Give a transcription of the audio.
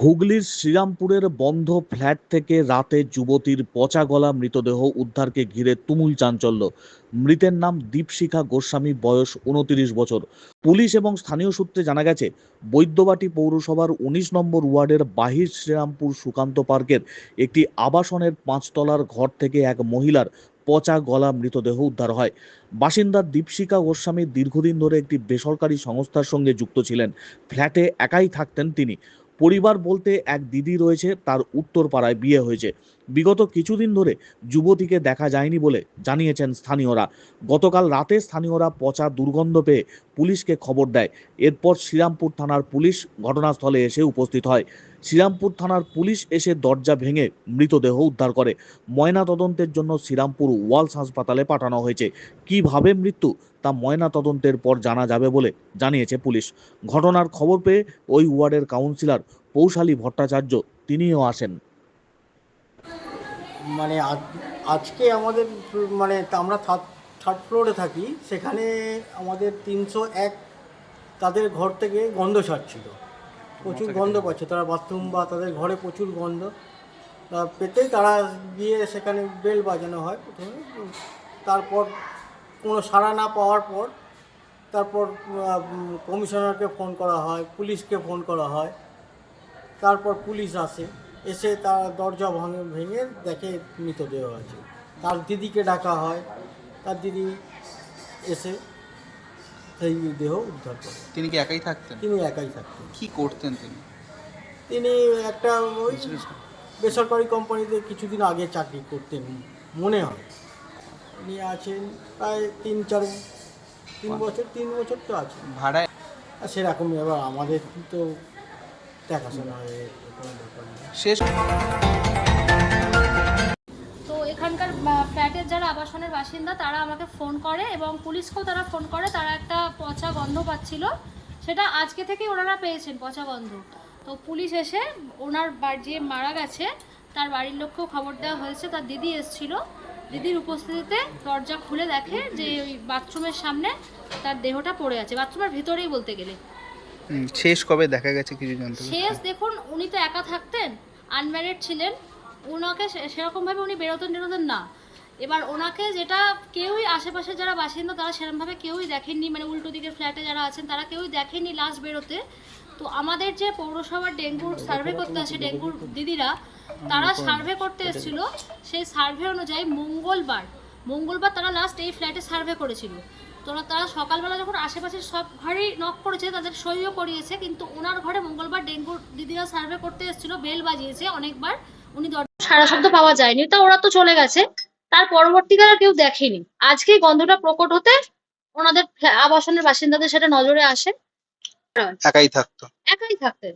হুগলির শ্রীরামপুরের বন্ধ ফ্ল্যাট থেকে রাতে যুবতীর পচা গলা মৃতদেহ উদ্ধারকে ঘিরে তুমুল চাঞ্চল্য। মৃতের নাম দীপশিখা গোস্বামী, বয়স উনতিরিশ বছর। পুলিশ এবং স্থানীয় সূত্রে জানা গেছে, বৈদ্যবাটি পৌরসভার উনিশ নম্বর ওয়ার্ডের বাহির শ্রীরামপুর সুকান্ত পার্কের একটি আবাসনের পাঁচতলার ঘর থেকে এক মহিলার পচা গলা মৃতদেহ উদ্ধার হয়। বাসিন্দা দীপশিখা গোস্বামী দীর্ঘদিন ধরে একটি বেসরকারি সংস্থার সঙ্গে যুক্ত ছিলেন। ফ্ল্যাটে একাই থাকতেন তিনি। পরিবার বলতে এক দিদি রয়েছে, তার উত্তর পাড়ায় বিয়ে হয়েছে। বিগত কিছুদিন ধরে যুবতীকে দেখা যায়নি বলে জানিয়েছেন স্থানীয়রা। গতকাল রাতে স্থানীয়রা পচা দুর্গন্ধ পেয়ে পুলিশকে খবর দেয়। এরপর শ্রীরামপুর থানার পুলিশ ঘটনাস্থলে এসে উপস্থিত হয়। শ্রীরামপুর থানার পুলিশ এসে দরজা ভেঙে মৃতদেহ উদ্ধার করে। ময়না তদন্তের জন্য শ্রীরামপুর ওয়ালস হাসপাতালে পাঠানো হয়েছে। কীভাবে মৃত্যু? তা ময়না তদন্তের পর জানা যাবে বলে জানিয়েছে পুলিশ। ঘটনার খবর পেয়ে ওই ওয়ার্ডের কাউন্সিলর পৌশালী ভট্টাচার্য তিনিও আসেন। মানে আজ- আজকে আমাদের মানে আমরা থার্ড ফ্লোরে থাকি। সেখানে আমাদের তিনশো এক তাদের ঘর থেকে গন্ধ ছাড়ছিল। প্রচুর গন্ধ পাচ্ছে তারা বাথরুম বা তাদের ঘরে প্রচুর গন্ধ। পেতেই তারা গিয়ে সেখানে বেল বাজানো হয় প্রথমে। তারপর কোনো সাড়া না পাওয়ার পর তারপর কমিশনারকে ফোন করা হয় পুলিশকে ফোন করা হয়। তারপর পুলিশ আসে এসে তার দরজা ভাঙে ভেঙে দেখে মৃতদেহ আছে। তার দিদিকে ডাকা হয় তার দিদি এসে সেই দেহ উদ্ধার করে। তিনি কি একাই থাকতেন? তিনি একাই থাকতেন। কি করতেন তিনি? তিনি একটা ওই বেসরকারি কোম্পানিতে কিছুদিন আগে চাকরি করতেন মনে হয়। উনি আছেন প্রায় তিন চার তিন বছর তিন বছর তো আছে। ভাড়ায়? আর সেরকমই এবার আমাদের তো দেখাশোনা হয় শেষ এখানকার ফ্ল্যাটের যারা আবাসনের বাসিন্দা তারা আমাকে ফোন করে এবং পুলিশকেও তারা ফোন করে। তারা একটা পচা গন্ধ পাচ্ছিল। সেটা আজকে থেকেই ওনারা পেয়েছেন পচা গন্ধ। তো পুলিশ এসে ওনার বাড়ি যে মারা গেছে তার বাড়ির লোককেও খবর দেওয়া হয়েছে। তার দিদি এসেছিল। দিদির উপস্থিতিতে দরজা খুলে দেখে যে ওই বাথরুমের সামনে তার দেহটা পড়ে আছে। বাথরুমের ভিতরেই বলতে গেলে। শেষ কবে দেখা গেছে কিছু জানতে শেষ দেখুন উনি তো একা থাকতেন। আনম্যারিড ছিলেন। ওনাকে সেরকমভাবে উনি বেরোতেন টেরোতেন না। এবার ওনাকে যেটা কেউই আশেপাশে যারা বাসিন্দা, তারা সেরকমভাবে কেউই দেখেননি। মানে উল্টো দিকের ফ্ল্যাটে যারা আছেন, তারা কেউই দেখেননি লাস্ট বেরোতে। তো আমাদের যে পৌরসভার ডেঙ্গুর সার্ভে করতে আসে ডেঙ্গুর দিদিরা, তারা সার্ভে করতে এসেছিল। সেই সার্ভে অনুযায়ী মঙ্গলবার মঙ্গলবার তারা লাস্ট এই ফ্ল্যাটে সার্ভে করেছিল। তো তারা সকালবেলা যখন আশেপাশের সব ঘরেই নক করেছে, তাদের সইও করিয়েছে, কিন্তু ওনার ঘরে মঙ্গলবার ডেঙ্গুর দিদিরা সার্ভে করতে এসেছিল বেল বাজিয়েছে অনেকবার। উনি সারা শব্দ পাওয়া যায়নি তা ওরা তো চলে গেছে। তার পরবর্তীকালে কেউ দেখেনি। আজকে গন্ধটা প্রকট হতে ওনাদের আবাসনের বাসিন্দাদের সেটা নজরে আসে। একাই থাকতো। একাই থাকতেন